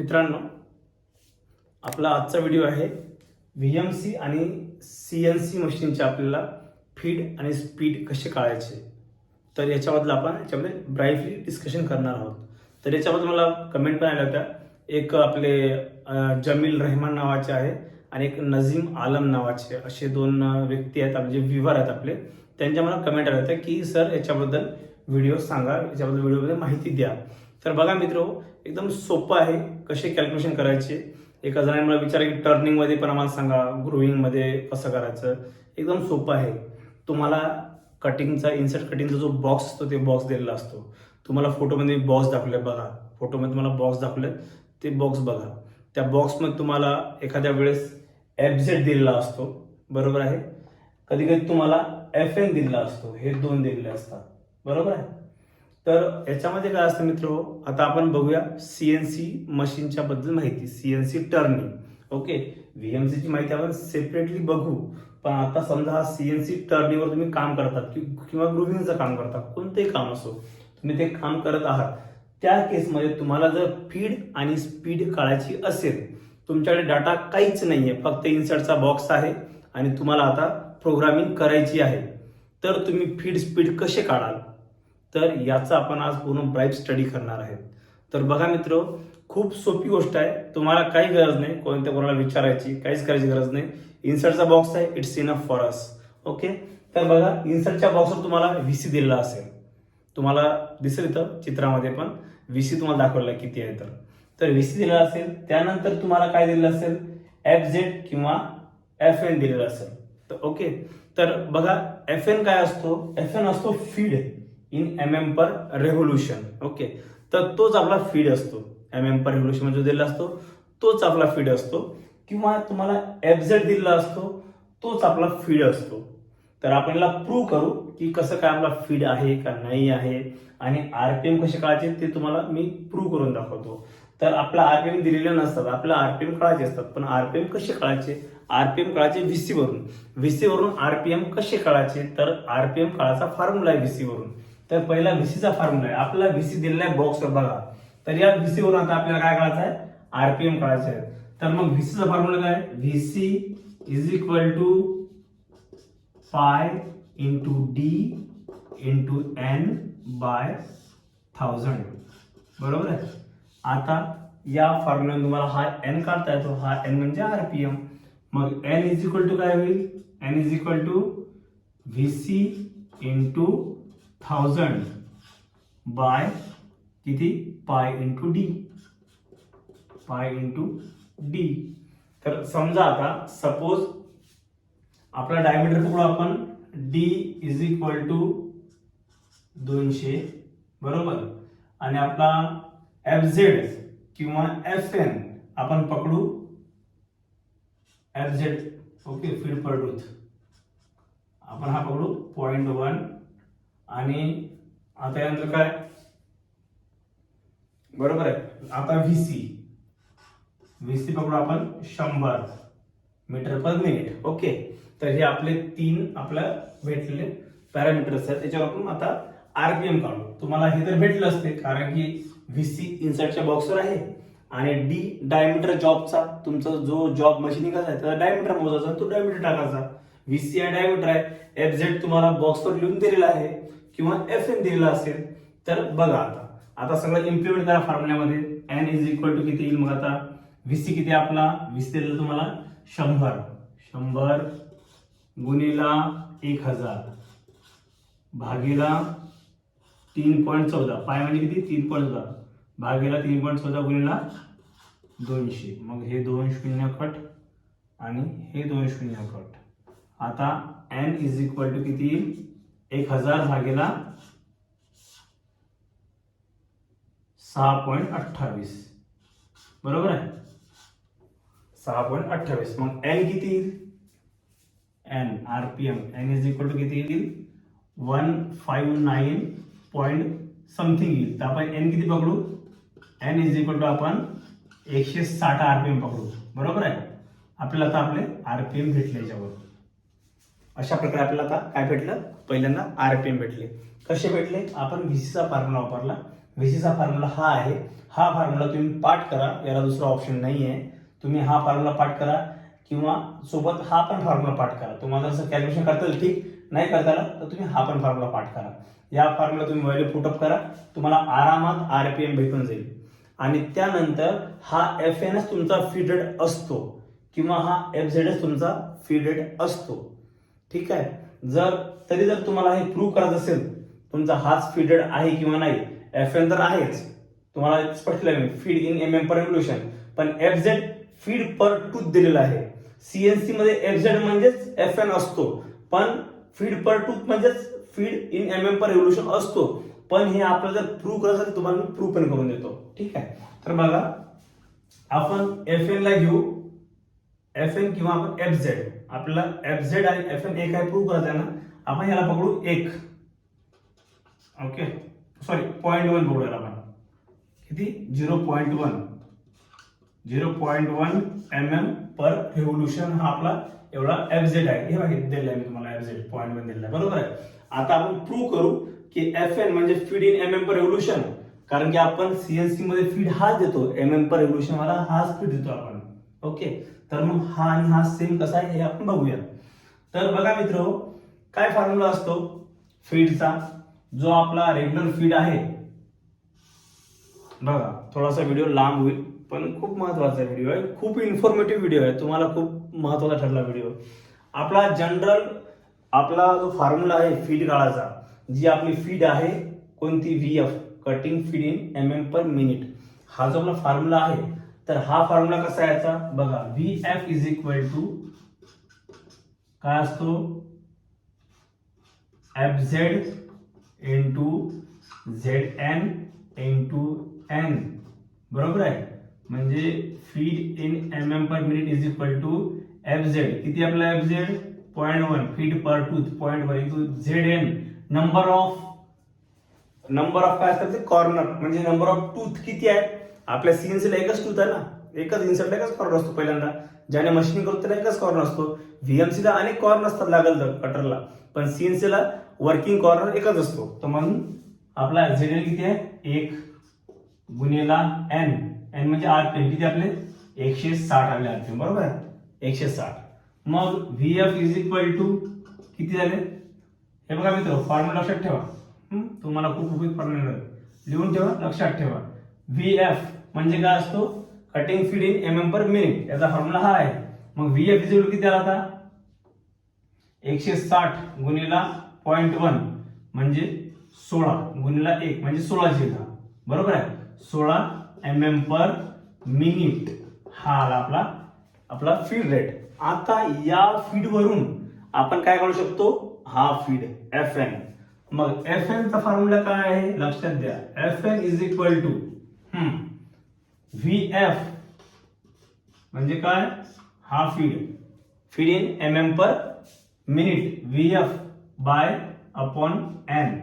मित्रांनो आपला आजचा व्हिडिओ आहे व्ही एम सी आणि सी एन सी मशीनचे आपल्याला फीड आणि स्पीड कसे काढायचे? तर याच्याबद्दल आपण याच्यामध्ये ब्राईफली डिस्कशन करणार आहोत. तर याच्याबद्दल मला कमेंट पण आल्या होत्या. एक आपले जमील रहमान नावाचे आहे आणि एक नझीम आलम नावाचे असे दोन व्यक्ती आहेत म्हणजे आपले जे आहेत आपले. त्यांच्या मला कमेंट आल्या होत्या की सर याच्याबद्दल व्हिडिओ सांगा. याच्याबद्दल व्हिडिओमध्ये माहिती द्या. तर बघा मित्र एकदम सोपं आहे. कसे कॅल्क्युलेशन करायचे? एका जणाने मला विचार की टर्निंगमध्ये पण आम्हाला सांगा ग्रोईंगमध्ये कसं करायचं? एकदम सोपं आहे. तुम्हाला कटिंगचा इन्सर्ट कटिंगचा जो बॉक्स असतो ते बॉक्स दिलेला असतो. तुम्हाला फोटोमध्ये बॉक्स दाखवले बघा. फोटोमध्ये तुम्हाला बॉक्स दाखवले ते बॉक्स बघा. त्या बॉक्समध्ये तुम्हाला एखाद्या वेळेस एफ झेड दिलेला असतो. बरोबर आहे? कधी कधी तुम्हाला एफ एन दिलेला असतो. हे दोन दिलेले असतात. बरोबर आहे? तर याच्यामध्ये काय असतं मित्र आता आपण बघूया सी एन सी मशीनच्या बद्दल माहिती C N C turning. Okay? V M माहिती आपण सेपरेटली बघू. पण आता समजा हा सी एन सी टर्निंगवर तुम्ही काम करतात कि- किंवा ग्रुविंगचं काम करतात कोणतेही काम असो तुम्ही ते काम करत आहात. त्या केसमध्ये तुम्हाला जर फीड आणि स्पीड काढायची असेल तुमच्याकडे डाटा काहीच नाही आहे फक्त इन्सर्टचा बॉक्स आहे आणि तुम्हाला आता प्रोग्रामिंग करायची आहे. तर तुम्ही फीड स्पीड कसे काढाल? तर याचा आपण आज पूर्ण ब्राईट स्टडी करणार आहे. तर बघा मित्र खूप सोपी गोष्ट आहे. तुम्हाला काही गरज नाही कोणत्या कोणाला विचारायची काहीच करायची गरज नाही. इन्सर्टचा बॉक्स आहे it's enough for us okay तर बघा इन्सर्टच्या बॉक्सवर तुम्हाला व्ही सी दिलेला असेल. तुम्हाला दिसेल इथं चित्रामध्ये पण. व्ही सी तुम्हाला दाखवलेला आहे किती आहे तर. तर व्ही सी दिलेला असेल त्यानंतर तुम्हाला काय दिलेलं असेल? एफ झेड किंवा एफ एन दिलेलं असेल. तर ओके तर बघा एफ एन काय असतो? एफ एन असतो feed in M M per revolution okay तर तोच आपला फीड असतो. एम एम पर रेव्होल्युशन जो दिलेला असतो तोच आपला फीड असतो. किंवा तुम्हाला एफ झेड दिलेला असतो तोच आपला फीड असतो. तर आपण याला प्रूव्ह करू की कसं काय आपला फीड आहे का नाही आहे. आणि आरपीएम कसे काढायचे ते तुम्हाला मी प्रूव्ह करून दाखवतो. तर आपला आरपीएम दिलेले नसतात आपला आरपीएम काढायचे असतात. पण आरपीएम कसे काढायचे? आरपीएम काढायचे व्हीसी वरून. व्हीसी वरून आरपीएम कसे काढायचे? तर आरपीएम काढायचा फॉर्म्युला आहे व्हीसी वरून. तर पहिला व्हीसीचा फॉर्म्युला आहे. आपला व्हीसी दिलेला आहे बॉक्सवर बघा. तर या व्हीसी आता आपल्याला काय काढायचं आहे? आरपीएम काढायचं आहे. तर मग व्हीसीचा फॉर्म्युला काय VC is equal to pi into D into N by thousand बरोबर आहे? आता या फॉर्म्युला तुम्हाला हा एन काढता येतो. हा एन म्हणजे आरपीएम मग एन इज इक्वल टू काय होईल? N is equal to V C into thousand by किती? Pi into D pi into D तर समजा आता सपोज आपला डायमीटर पकडू आपण. डी इज इक्वल टू दोनशे बरोबर? आणि आपला एफ झेड किंवा एफ एन आपण पकडू. F Z okay feed per tooth आपण हा पकडू. पॉइंट वन आणि आता यानंतर काय? बरोबर आहे. आता व्हीसी व्हीसी पकडू आपण शंभर मीटर पर मिनिट ओके तर हे आपले तीन आपल्या भेटलेले पॅरामीटर्स आहेत. त्याच्यावर आपण आता आरपीएम काढू. तुम्हाला हे तर भेटलं असते कारण की व्हीसी इन्सर्टच्या बॉक्सवर आहे. आणि डी डायमीटर जॉबचा तुमचा जो जॉब मशिनिंगचा आहे त्याचा डायमीटर मोजायचा तो डायमीटर टाकायचा. व्हीसी आहे डायमीटर आहे. एफ झेड तुम्हाला बॉक्सवर लिहून दिलेला आहे. किंवा एफ एन दिलेला असेल तर बघा आता. आता सगळं इम्प्लिमेंट करा फॉर्म्युल्यामध्ये एन इज इक्वल टू किती येईल मग आता? व्हीसी किती आपला? व्हीसी दिलेला तुम्हाला शंभर. शंभर गुणिला एक हजार भागीला तीन पॉईंट चौदा. पाय म्हणजे किती? तीन पॉईंट चौदा. भागीला तीन पॉईंट चौदा गुणिला दोनशे. मग हे दोन शून्य कट आणि हे दोन शून्य कट. आता एन इज इक्वल टू किती येईल? एक हजार भागीला सहा पॉईंट अठ्ठावीस. बरोबर आहे? सहा पॉईंट अठ्ठावीस. मग एन किती येईल? N R P M N is equal to किती येईल? One five nine point something येईल. तर आपण एन किती पकडू? एन इज इक्वल टू आपण एकशे साठ आर पी एम पकडू. बरोबर आहे? आपल्याला आता आपले आर पी एम भेटले याच्यावर. अशा प्रकारे आपल्याला आता काय भेटलं? पहिल्यांदा आर पी एम भेटले. कसे भेटले? आपण व्हीसीचा फॉर्म्युला वापरला. व्हीसीचा फॉर्म्युला हा आहे. हा फॉर्म्युला तुम्ही पाठ करा. याला दुसरा ऑप्शन नाही आहे तुम्ही हा फॉर्म्युला पाठ करा किंवा सोबत हा पण फॉर्म्युला पाठ करा. तुम्हाला जसं कॅल्क्युलेशन करता येईल ठीक. नाही करता आलं तर तुम्ही हा पण फॉर्म्युला पाठ करा. या फॉर्म्युला तुम्ही व्हॅल्यू पुटअप करा. तुम्हाला आरामात आर पी एम भेटून जाईल. आणि त्यानंतर हा एफ एन एस तुमचा फीडेड असतो किंवा हा एफ झेड एस तुमचा फीडेड असतो. ठीक आहे? जर तरी जर तुम्हाला हे प्रूव्ह करायचं असेल तुमचा हाच फीडेड आहे किंवा नाही एफ एन तर आहेच. तुम्हाला स्पष्ट लागेल feed in M M per revolution पण F Z feed per tooth दिलेला आहे. सीएनसी मध्ये एफ झेड म्हणजेच एफ एन असतो. पण फीड पर टूथ म्हणजेच feed in M M per revolution असतो. पण हे आपल्याला जर प्रूव्ह करायचं असेल, तुम्हाला मी प्रूव्ह पण करून देतो. ठीक आहे? तर बघा आपण एफ एन ला घेऊ. एफ एन किंवा आपण एफ झेड आपल्याला एफ झेड आणि एफ एन एक आहे प्रूव्ह करायचं आहे ना? आपण याला पकडू एक. ओके सॉरी पॉईंट वन पकडूया आपण. किती? Zero point one zero point one M M per revolution हा आपला एवढा एफ झेड आहे. हे बघा दिलेला आहे मी तुम्हाला एफ झेड पॉईंट वन दिलेला आहे बरोबर आहे? आता आपण प्रूव्ह करू की एफ एन म्हणजे feed in M M per revolution कारण की आपण सीएनसी मध्ये फीड हाच देतो. एम एम पर रेव्होल्युशन वाला हाच फीड देतो आपण. ओके. तर मग हा आणि हा सेम कसा आहे हे आपण बघूया. तर बघा मित्र काय फॉर्म्युला असतो? फीडचा जो आपला रेग्युलर फीड आहे. बघा थोडासा व्हिडिओ लांब होईल पण खूप महत्त्वाचा व्हिडिओ आहे. खूप इन्फॉर्मेटिव्ह व्हिडिओ आहे. तुम्हाला खूप महत्त्वाचा ठरला व्हिडिओ आपला जनरल आपला जो फॉर्म्युला आहे फीड काळाचा जी आपली फीड आहे कोणती V F cutting feed in M M per minute हा जो आपला फॉर्म्युला आहे तर हा फॉर्म्युला कसा यायचा? याचा बघा V F is equal to काय असतो? F Z N to Z N N to N बरोबर आहे? म्हणजे feed in M M per minute is equal to F Z किती आपला F Z point one feed per tooth point one into Z N number of number of काय असतात ते corner म्हणजे number of tooth किती आहे? आपल्या सीएनसीला एकच टूथ आहे ना? एकच इन्सर्टला एकच कॉर्नर असतो पहिल्यांदा. ज्याने मशीनिंग करतो त्याला एकच कॉर्नर असतो. व्हीएमसीला अनेक कॉर्नर असतात लागल तर कटरला पण सीएनसीला वर्किंग कॉर्नर एकच असतो. तर म्हणून आपला झेड किती आहे? एक गुन्हेला एन एन म्हणजे आरपीएम किती आपले? एकशे साठ आले आरपीएम बरोबर आहे? एकशे साठ. मग V F is equal to किती झाले? हे बघा मित्र फॉर्म्युला लक्षात ठेवा. तुम्हाला खूप उपयोग फॉर्म्युला लिहून ठेवा लक्षात ठेवा. व्ही एफ म्हणजे काय असतो? Cutting feed in M M per minute याचा फॉर्म्युला हा आहे. मग व्ही एफ इज किती आला आता? एकशे साठ गुणिला पॉईंट वन म्हणजे सोळा. गुणिला एक म्हणजे सोळा जिल्हा बरोबर आहे? सोळा एम एम पर मिनिट हा आला आपला आपला फीड रेट आता या फीड वरून आपण काय करू शकतो? हा फीड एफ एन मग एफ एन चा फॉर्म्युला काय आहे? लक्षात द्या. F N is equal to V F म्हणजे काय? हा feed feed in M M per minute V F by upon N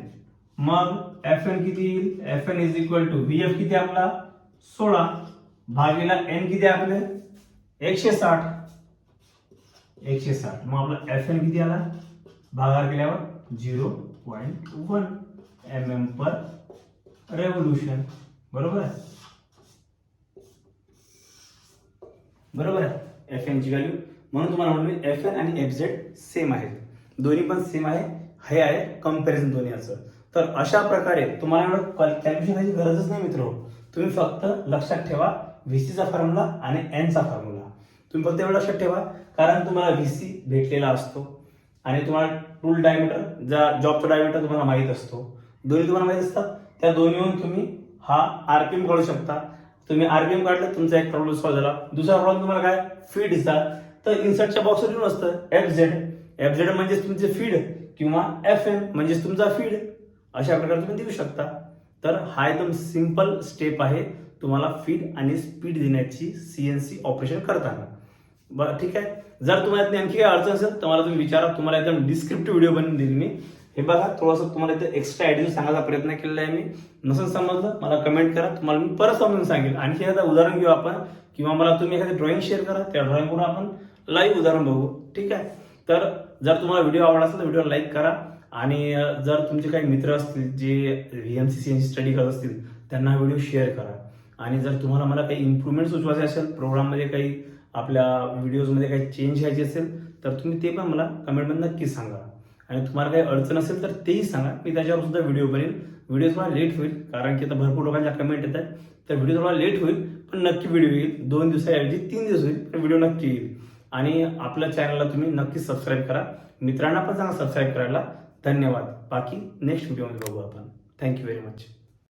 मग एफ एन किती येईल? F N is equal to V F किती आपला? सोळा. भागीला एन किती आपले? एकशे साठ एकशे साठ मग आपला एफ एन किती आला? भागार केल्यावर zero point one M M per revolution बरोबर? आहे बरोबर आहे. एफ एनची व्हॅल्यू म्हणून तुम्हाला म्हणून एफ एन आणि एफ झेड सेम आहेत. दोन्ही पण सेम आहे. हे आहे कंपॅरिझन दोन्ही याचं तर अशा प्रकारे तुम्हाला एवढं कॅल्क्युलेशन गरजच नाही मित्र. तुम्ही फक्त लक्षात ठेवा व्ही सीचा फॉर्म्युला आणि एनचा फॉर्म्युला तुम्ही फक्त एवढं लक्षात ठेवा. कारण तुम्हाला व्ही सी भेटलेला असतो. आणि तुम्हाला टूल डायमीटर ज्या जॉबचा डायमीटर तुम्हाला माहीत असतो. दोन्ही तुम्हाला माहीत असतात. त्या दोन्हीहून तुम्ही हा आरपीएम काढू शकता. तुम्ही आरबीएम काढलं तुमचा एक प्रॉब्लेम सॉल्व्ह झाला. दुसरा प्रॉब्लेम तुम्हाला काय? फीड फीडचा तर इन्सर्टच्या बॉक्सवर येऊन असतं एफ झेड एफ झेड म्हणजेच तुमचे फीड किंवा एफ एम म्हणजेच तुमचा फीड अशा प्रकारे तुम्ही देऊ शकता. तर हा एकदम सिंपल स्टेप आहे. तुम्हाला फीड आणि स्पीड देण्याची सीएनसी ऑपरेशन करताना. बरं ठीक आहे? जर तुम्हाला आणखी काही अडचण असेल तर मला तुम्ही विचारा. तुम्हाला एकदम डिस्क्रिप्टिव्ह व्हिडिओ बनवून देईल मी. हे बघा थोडंसं तुम्हाला इथे एक्स्ट्रा ॲडिशन सांगायचा प्रयत्न केलेला आहे मी. नसेल समजलं मला कमेंट करा. तुम्हाला मी परत समजून सांगेल. आणखी एखादं उदाहरण घेऊ आपण. किंवा मला तुम्ही एखादी ड्रॉइंग शेअर करा. त्या ड्रॉइंगवरून आपण लाईव्ह उदाहरण बघू. ठीक आहे? तर जर तुम्हाला व्हिडिओ आवडला असेल तर व्हिडिओ लाईक करा. आणि जर तुमचे काही मित्र असतील जे V M C C study करत असतील त्यांना व्हिडिओ शेअर करा. आणि जर तुम्हाला मला काही इम्प्रूव्हमेंट सुचवायचे असेल प्रोग्राममध्ये काही आपल्या व्हिडिओजमध्ये काही चेंज घ्यायचे असेल तर तुम्ही ते पण मला कमेंटमध्ये नक्की सांगा. आणि तुम्हाला काही अडचण असेल तर तेही सांगा. मी त्याच्यावर सुद्धा व्हिडिओ बनेल व्हिडिओ थोडा लेट होईल कारण की आता भरपूर लोकांच्या कमेंट येत आहेत तर व्हिडिओ थोडा लेट होईल पण नक्की व्हिडिओ येईल. दोन दिवसाऐवजी तीन दिवस होईल पण व्हिडिओ नक्की येईल. आणि आपल्या चॅनलला तुम्ही नक्की सबस्क्राईब करा. मित्रांना पण सांगा सबस्क्राईब करायला. धन्यवाद. बाकी नेक्स्ट व्हिडिओमध्ये बघू आपण. Thank you very much